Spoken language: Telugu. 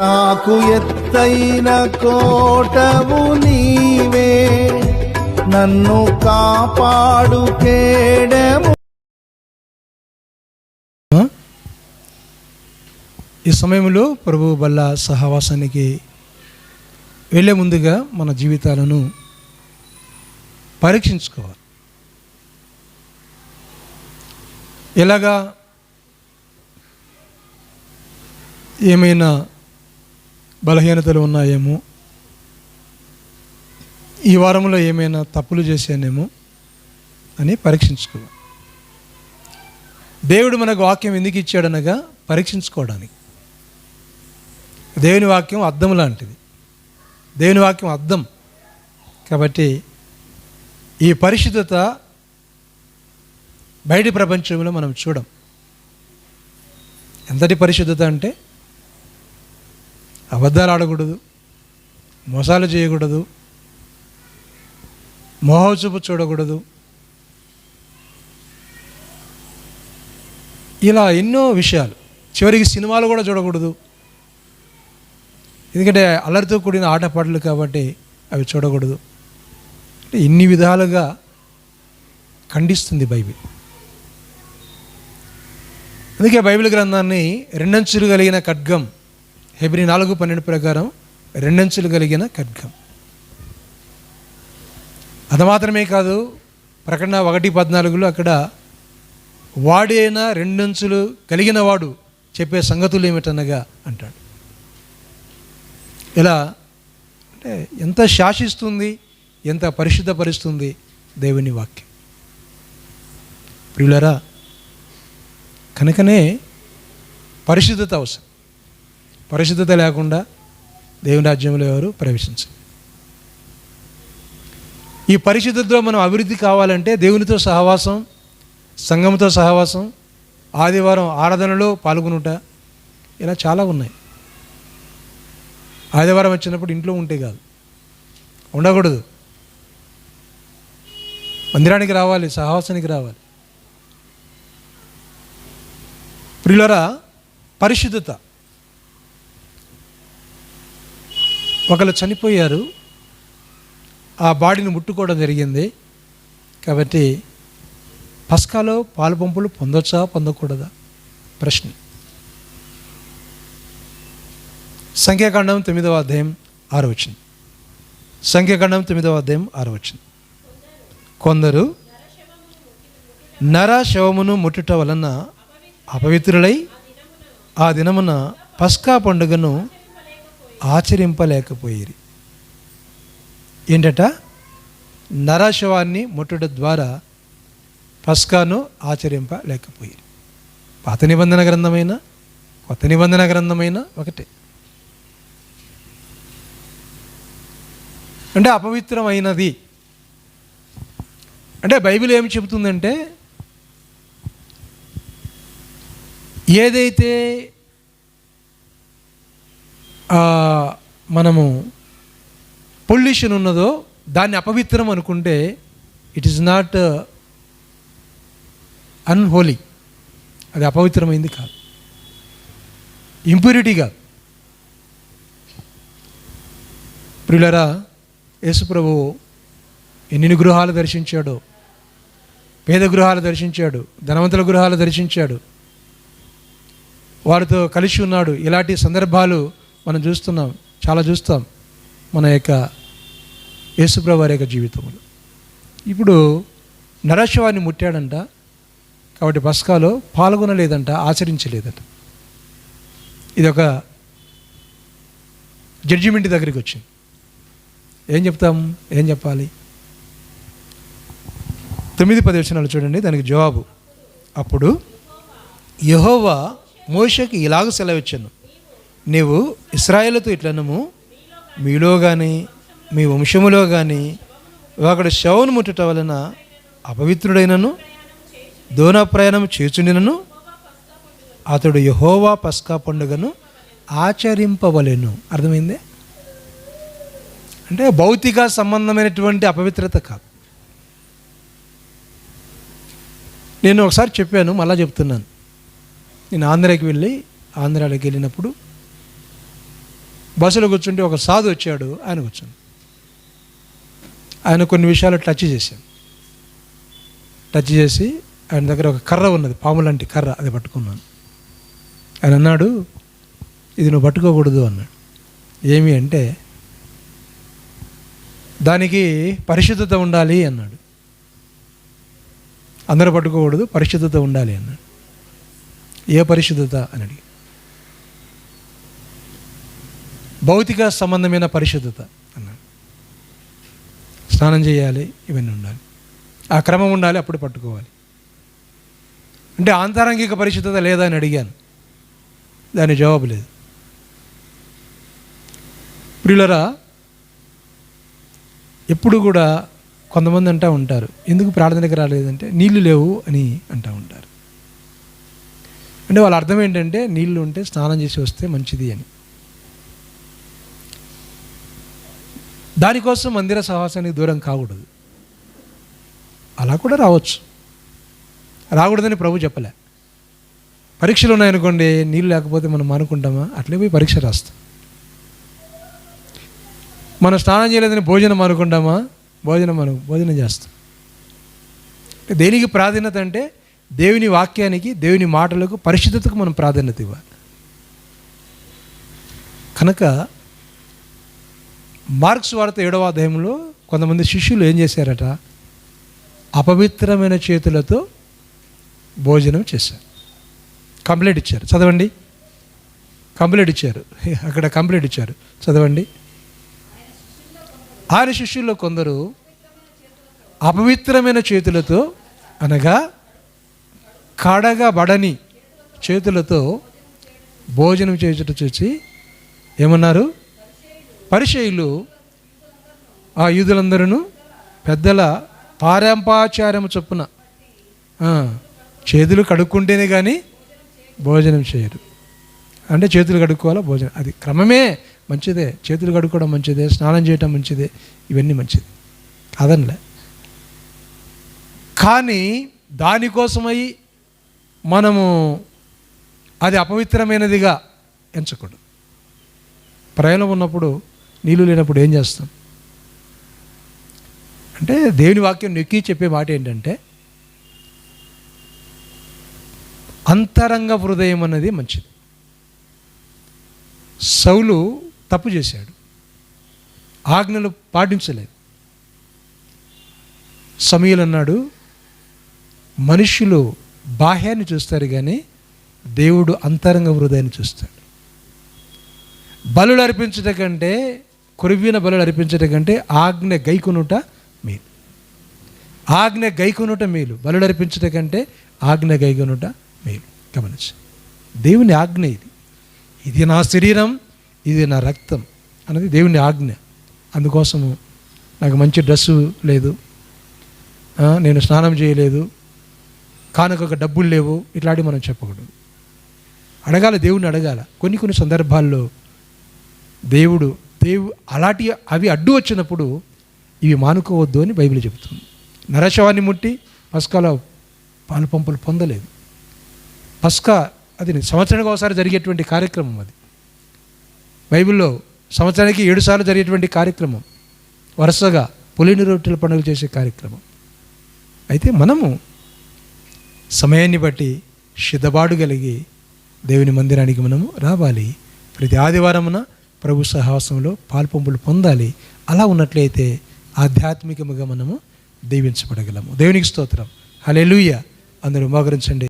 నాకు ఎత్తైన కోటవు నీవే. నన్ను కాపాడు కేడము. ఈ సమయంలో ప్రభు బల్ల సహవాసానికి వెళ్ళే ముందుగా మన జీవితాలను పరీక్షించుకోవాలి. ఎలాగా? ఏమైనా బలహీనతలు ఉన్నాయేమో? ఈ వారంలో ఏమైనా తప్పులు చేశానేమో అని పరీక్షించుకోవాలి. దేవుడు మనకు వాక్యం ఎందుకు ఇచ్చాడనగా పరీక్షించుకోవడానికి. దేవుని వాక్యం అద్దం లాంటిది. దేవుని వాక్యం అద్దం. కాబట్టి ఈ పరిశుద్ధత బయటి ప్రపంచంలో మనం చూడం. ఎంతటి పరిశుద్ధత అంటే అబద్ధాలు ఆడకూడదు మోసాలు చేయకూడదు మోహచూపు చూడకూడదు. ఇలా ఎన్నో విషయాలు. చివరికి సినిమాలు కూడా చూడకూడదు. ఎందుకంటే అల్లరితో కూడిన ఆటపాటలు కాబట్టి అవి చూడకూడదు. అంటే ఇన్ని విధాలుగా ఖండిస్తుంది బైబిల్. అందుకే బైబిల్ గ్రంథాన్ని రెండంచులు కలిగిన ఖడ్గం హెబ్రి నాలుగు పన్నెండు ప్రకారం రెండంచులు కలిగిన ఖడ్గం. అది మాత్రమే కాదు ప్రకటన ఒకటి పద్నాలుగులో అక్కడ వాడైన రెండంచులు కలిగిన వాడు చెప్పే సంగతులు ఏమిటనగా అంటాడు. ఇలా అంటే ఎంత శాసిస్తుంది ఎంత పరిశుద్ధపరుస్తుంది దేవుని వాక్యం. ప్రియులరా కనుకనే పరిశుద్ధత అవసరం. పరిశుద్ధత లేకుండా దేవుని రాజ్యంలో ఎవరు ప్రవేశించరు. ఈ పరిశుద్ధతలో మనం అభివృద్ధి కావాలంటే దేవునితో సహవాసం సంఘంతో సహవాసం ఆదివారం ఆరాధనలో పాల్గొనుట ఇలా చాలా ఉన్నాయి. ఆదివారం వచ్చినప్పుడు ఇంట్లో ఉంటే కాదు ఉండకూడదు. మందిరానికి రావాలి సహవాసానికి రావాలి. ప్రియులరా పరిశుద్ధత ఒకరు చనిపోయారు. ఆ బాడీని ముట్టుకోవడం జరిగింది. కాబట్టి పస్కాలో పాలు పంపులు పొందొచ్చా? పొందకూడదా? ప్రశ్న. సంఖ్యాకాండం తొమ్మిదవ అధ్యాయం ఆరు వచ్చింది. సంఖ్యాకాండం తొమ్మిదవ అధ్యాయం ఆరు వచ్చింది. కొందరు నర శవమును ముట్టుట వలన అపవిత్రులై ఆ దినమున పస్కా పండుగను ఆచరింపలేకపోయిరి. ఏంటట? నరాశవాన్ని ముట్టుట ద్వారా పస్కాను ఆచరింపలేకపోయిరి. పాత నిబంధన గ్రంథమైన కొత్త నిబంధన గ్రంథమైన ఒకటే. అంటే అపవిత్రమైనది. అంటే బైబిల్ ఏమి చెబుతుందంటే ఏదైతే మనము పొల్యూషన్ ఉన్నదో దాన్ని అపవిత్రం అనుకుంటే ఇట్ ఈస్ నాట్ అన్హోలీ అది అపవిత్రమైంది కాదు. ఇంప్యూరిటీ కాదు. ప్రియులరా యేసుప్రభు ఎన్ని గృహాలు దర్శించాడో పేద గృహాలు దర్శించాడు ధనవంతుల గృహాలు దర్శించాడు. వారితో కలిసి ఉన్నాడు. ఇలాంటి సందర్భాలు మనం చూస్తున్నాం చాలా చూస్తాం మన యొక్క యేసుప్రవారి యొక్క జీవితంలో ఇప్పుడు నరశవాన్ని ముట్టాడంట కాబట్టి బస్కాలో పాల్గొనలేదంట ఆచరించలేదంట. ఇది ఒక జడ్జిమెంట్ దగ్గరికి వచ్చింది. ఏం చెప్తాం? ఏం చెప్పాలి? తొమ్మిది పది వచనాలు చూడండి దానికి జవాబు. అప్పుడు యహోవా మోషకి ఇలాగ సెలవిచ్చాను. నీవు ఇస్రాయేలుతో ఇట్లనము మీలో కానీ మీ వంశములో కానీ ఒకడు శవను ముట్టుట వలన అపవిత్రుడైనను దోన ప్రయాణం చేచుండినను అతడు యహోవా పస్కా పండుగను ఆచరింపవలెను. అర్థమైందే? అంటే భౌతిక సంబంధమైనటువంటి అపవిత్రత కాదు. నేను ఒకసారి చెప్పాను మళ్ళా చెప్తున్నాను. నేను ఆంధ్రాకి వెళ్ళి ఆంధ్రాలోకి వెళ్ళినప్పుడు బస్సులో కూర్చుంటే ఒక సాధు వచ్చాడు ఆయన కూర్చుని ఆయన కొన్ని విషయాలు టచ్ చేశాను టచ్ చేసి ఆయన దగ్గర ఒక కర్ర ఉన్నది పాము లాంటి కర్ర అది పట్టుకున్నాను. ఆయన అన్నాడు ఇది నువ్వు పట్టుకోకూడదు అన్నాడు. ఏమి అంటే దానికి పరిశుద్ధత ఉండాలి అన్నాడు. అందరూ పట్టుకోకూడదు పరిశుద్ధత ఉండాలి అన్నాడు. ఏ పరిశుద్ధత? అని అడిగి భౌతిక సంబంధమైన పరిశుద్ధత అన్నాడు స్నానం చేయాలి ఇవన్నీ ఉండాలి. ఆ క్రమం ఉండాలి అప్పుడు పట్టుకోవాలి. అంటే ఆంతరంగిక పరిశుద్ధత లేదా అని అడిగాను. దాని జవాబు లేదు. ప్రియులరా ఎప్పుడు కూడా కొంతమంది అంటూ ఉంటారు ఎందుకు ప్రార్థనకి రాలేదంటే నీళ్ళు లేవు అని అంటూ ఉంటారు. అంటే వాళ్ళ అర్థం ఏంటంటే నీళ్ళు ఉంటే స్నానం చేసి వస్తే మంచిది అని. దానికోసం మందిర సహవాసానికి దూరం కాకూడదు. అలా కూడా రావచ్చు. రాకూడదని ప్రభు చెప్పలే. పరీక్షలు ఉన్నాయనుకోండి నీళ్ళు లేకపోతే మనం మానుకుంటామా? అట్లే పోయి పరీక్ష రాస్తాం. మనం స్నానం చేయలేదని భోజనం అనుకుంటామా భోజనం అను భోజనం చేస్తాం. దేనికి ప్రాధాన్యత అంటే దేవుని వాక్యానికి దేవుని మాటలకు పరిశుద్ధతకు మనం ప్రాధాన్యత ఇవ్వాలి. కనుక మార్క్స్ వార్త ఏడవ అధ్యాయంలో కొంతమంది శిష్యులు ఏం చేశారట? అపవిత్రమైన చేతులతో భోజనం చేశారు. కంప్లైంట్ ఇచ్చారు. చదవండి. కంప్లైంట్ ఇచ్చారు. అక్కడ కంప్లైంట్ ఇచ్చారు. చదవండి. ఆయన శిష్యుల్లో కొందరు అపవిత్రమైన చేతులతో అనగా కడగబడని చేతులతో భోజనం చేయుట చూసి ఏమన్నారు? పరిచయులు ఆ యూదులందరూ పెద్దల పారంపాచార్యము చొప్పున చేతులు కడుక్కుంటేనే కానీ భోజనం చేయరు. అంటే చేతులు కడుక్కోవాలా భోజనం? అది క్రమమే మంచిదే. చేతులు కడుక్కోవడం మంచిదే స్నానం చేయటం మంచిదే ఇవన్నీ మంచిది. అదనలే. కానీ దానికోసమై మనము అది అపవిత్రమైనదిగా ఎంచకూడదు. ప్రయాణం ఉన్నప్పుడు నీళ్ళు లేనప్పుడు ఏం చేస్తాం? అంటే దేవుని వాక్యం నొక్కి చెప్పే మాట ఏంటంటే అంతరంగ హృదయం అన్నది మంచిది. సౌలు తప్పు చేశాడు. ఆజ్ఞలు పాటించలేదు. సమీలు అన్నాడు మనుషులు బాహ్యాన్ని చూస్తారు కానీ దేవుడు అంతరంగ హృదయాన్ని చూస్తాడు. బలులు అర్పించట కంటే కొరివిన బలు అర్పించట కంటే ఆజ్ఞ గైకునుట మేలు. ఆజ్ఞ గైకునుట మేలు. బలు అర్పించట కంటే ఆజ్ఞ గైకునుట మేలు. గమనించి. దేవుని ఆజ్ఞ ఇది. ఇది నా శరీరం ఇది నా రక్తం అన్నది దేవుని ఆజ్ఞ. అందుకోసము నాకు మంచి డ్రెస్సు లేదు. నేను స్నానం చేయలేదు. కానుక డబ్బులు లేవు. ఇట్లాంటివి మనం చెప్పకూడదు. అడగాల దేవుడిని అడగాల. కొన్ని కొన్ని సందర్భాల్లో దేవుడు దేవు అలాంటి అవి అడ్డు వచ్చినప్పుడు ఇవి మానుకోవద్దు అని బైబిల్ చెబుతుంది. నరశవాన్ని ముట్టి పస్కాలో పాలు పంపులు పొందలేదు. పస్కా అది సంవత్సరానికి ఒకసారి జరిగేటువంటి కార్యక్రమం అది. బైబిల్లో సంవత్సరానికి ఏడుసార్లు జరిగేటువంటి కార్యక్రమం. వరుసగా పులిని రొట్టెల పండుగ చేసే కార్యక్రమం. అయితే మనము సమయాన్ని బట్టి సిద్ధబాటు కలిగి దేవుని మందిరానికి మనము రావాలి. ప్రతి ఆదివారమున ప్రభు సహవాసంలో పాల్పంపులు పొందాలి. అలా ఉన్నట్లయితే ఆధ్యాత్మికముగా మనము దీవించబడగలము. దేవునికి స్తోత్రం. హలెలూయ అందరూ మోగరించండి